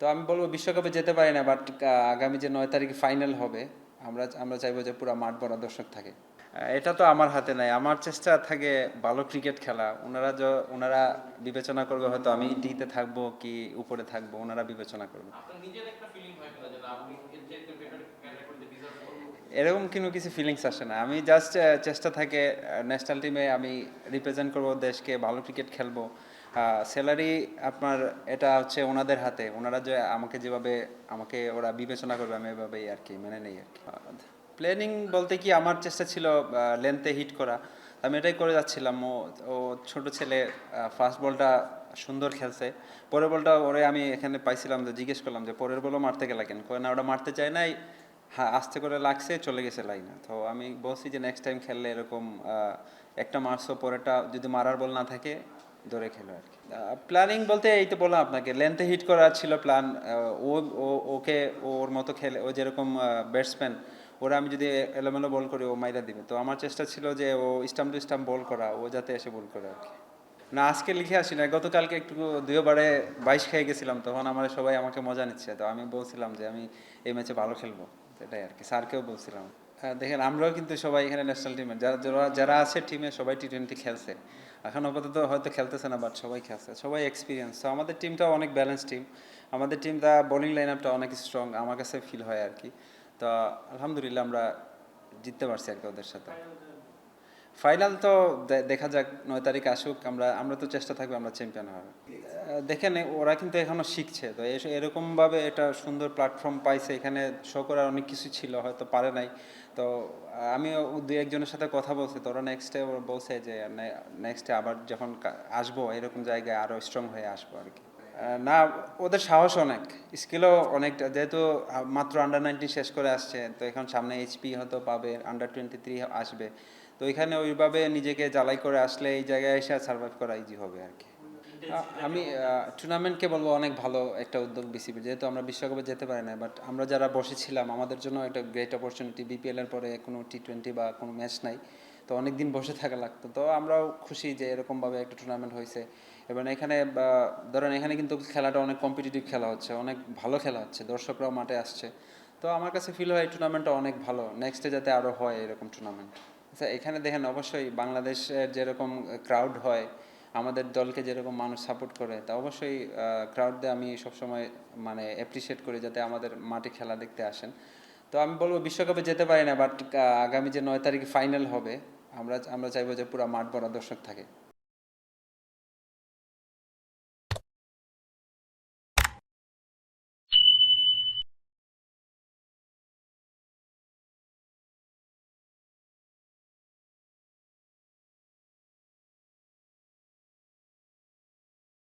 তো আমি বলব বিশ্বকাপে যেতে পারি না বাট আগামী যে নয় তারিখে ফাইনাল হবে আমরা আমরা চাইব যে পুরো মাঠ ভরা দর্শক থাকে। এটা তো আমার হাতে নাই। আমার চেষ্টা থাকে ভালো ক্রিকেট খেলা। ওনারা য- ওনারা বিবেচনা করবে হয়তো আমি ডিতে থাকব কি উপরে থাকব ওনারা বিবেচনা করবে? এরকম কোনো কিছু ফিলিংস আসে না। আমি জাস্ট চেষ্টা থাকে ন্যাশনাল টিমে আমি রিপ্রেজেন্ট করব দেশকে ভালো ক্রিকেট খেলব। স্যালারি আপনার এটা হচ্ছে ওনাদের হাতে। ওনারা যে আমাকে যেভাবে, আমাকে ওরা বিবেচনা করবে, আমি এভাবেই আর কি মেনে নেই আর কি। প্ল্যানিং বলতে কি আমার চেষ্টা ছিল লেন্থে হিট করা। আমি এটাই করে যাচ্ছিলাম। ও ও ছোট ছেলে ফার্স্ট বলটা সুন্দর খেলছে। পরের বলটা ওরে আমি এখানে পাইছিলাম যে জিজ্ঞেস করলাম যে, পরের বলও মারতে গেলা কেন? না, ওটা মারতে চায় নাই। হ্যাঁ আস্তে করে লাগছে, চলে গেছে লাইনে। তো আমি বলছি যে নেক্সট টাইম খেললে এরকম একটা মারছো, পরেরটা যদি মারার বল না থাকে ধরে খেলো আর কি। প্ল্যানিং বলতে এই তো বললাম আপনাকে লেন্থে হিট করার ছিল প্ল্যান ও ওকে, ওর মতো খেলে, ও যেরকম ব্যাটসম্যান ওরা আমি যদি এলোমেলো বল করি, ও মাইরা দিবে। তো আমার চেষ্টা ছিল যে ও স্টাম্প টু স্টাম্প বল করা, ও যাতে এসে বল করে আর কি। না, আজকে লিখে আসি না গতকালকে একটু দুইবারে বাইশ খেয়ে গেছিলাম, তখন আমার সবাই আমাকে মজা নিচ্ছে। তো আমি বলছিলাম যে আমি এই ম্যাচে ভালো খেলব সেটাই আর কি, স্যারকেও বলছিলাম। দেখেন আমরাও কিন্তু সবাই এখানে ন্যাশনাল টিমে যারা যারা যারা আছে টিমে সবাই টি টোয়েন্টি খেলছে। এখন আপাতত হয়তো খেলতেছে না বাট সবাই খেলছে, সবাই এক্সপিরিয়েন্স তো আমাদের টিমটাও অনেক ব্যালেন্স টিম আমাদের টিমটা বোলিং লাইন আপটা অনেক স্ট্রং আমার কাছে ফিল হয় আর কি। তো, আলহামদুলিল্লাহ আমরা জিততে পারছি আর কি ওদের সাথে। ফাইনাল তো দেখা যাক, নয় তারিখ আসুক, আমরা আমরা তো চেষ্টা থাকবে, আমরা চ্যাম্পিয়ন হওয়ার। দেখেন ওরা কিন্তু এখনও শিখছে, তো এরকমভাবে এটা সুন্দর প্ল্যাটফর্ম পাইছে, এখানে শো করার অনেক কিছু ছিল, হয়তো পারে নাই। তো আমি দু, একজনের সাথে কথা বলছি, তো ওরা নেক্সটে বলছে যে নেক্সটে আবার যখন আসব, এরকম জায়গায় আরও স্ট্রং হয়ে আসব আর কি। না ওদের সাহস অনেক স্কিলও অনেকটা। যেহেতু মাত্র আন্ডার নাইনটিন শেষ করে আসছে তো এখন সামনে এইচপি হয়তো পাবে আন্ডার টোয়েন্টি থ্রি আসবে। তো এখানে ওইভাবে নিজেকে জ্বালাই করে আসলে এই জায়গায় এসে সার্ভাইভ করা ইজি হবে আর কি। আমি টুর্নামেন্টকে বলব অনেক ভালো একটা উদ্যোগ বিসিবি যেহেতু আমরা বিশ্বকাপে যেতে পারি না বাট আমরা যারা বসেছিলাম আমাদের জন্য একটা গ্রেট অপরচুনিটি বিপিএল এর পরে কোনো টি টোয়েন্টি বা কোনো ম্যাচ নাই। তো অনেক দিন বসে থাকা লাগতো। তো আমরাও খুশি যে এরকমভাবে একটা টুর্নামেন্ট হয়েছে। এবং এখানে ধরেন এখানে কিন্তু খেলাটা অনেক কম্পিটিটিভ খেলা হচ্ছে, অনেক ভালো খেলা হচ্ছে, দর্শকরাও মাঠে আসছে। তো আমার কাছে ফিল হয় এই টুর্নামেন্টটা অনেক ভালো নেক্সটে যাতে আরও হয় এরকম টুর্নামেন্ট আচ্ছা এখানে দেখেন অবশ্যই বাংলাদেশের যেরকম ক্রাউড হয়, আমাদের দলকে যেরকম মানুষ সাপোর্ট করে, তা অবশ্যই ক্রাউডে আমি সবসময় মানে অ্যাপ্রিসিয়েট করি যাতে আমাদের মাঠে খেলা দেখতে আসেন। তো আমি বলব বিশ্বকাপে যেতে পারি না বাট আগামী যে নয় তারিখে ফাইনাল হবে আমরা আমরা চাইব যে পুরো মাঠ বড় দর্শক থাকে।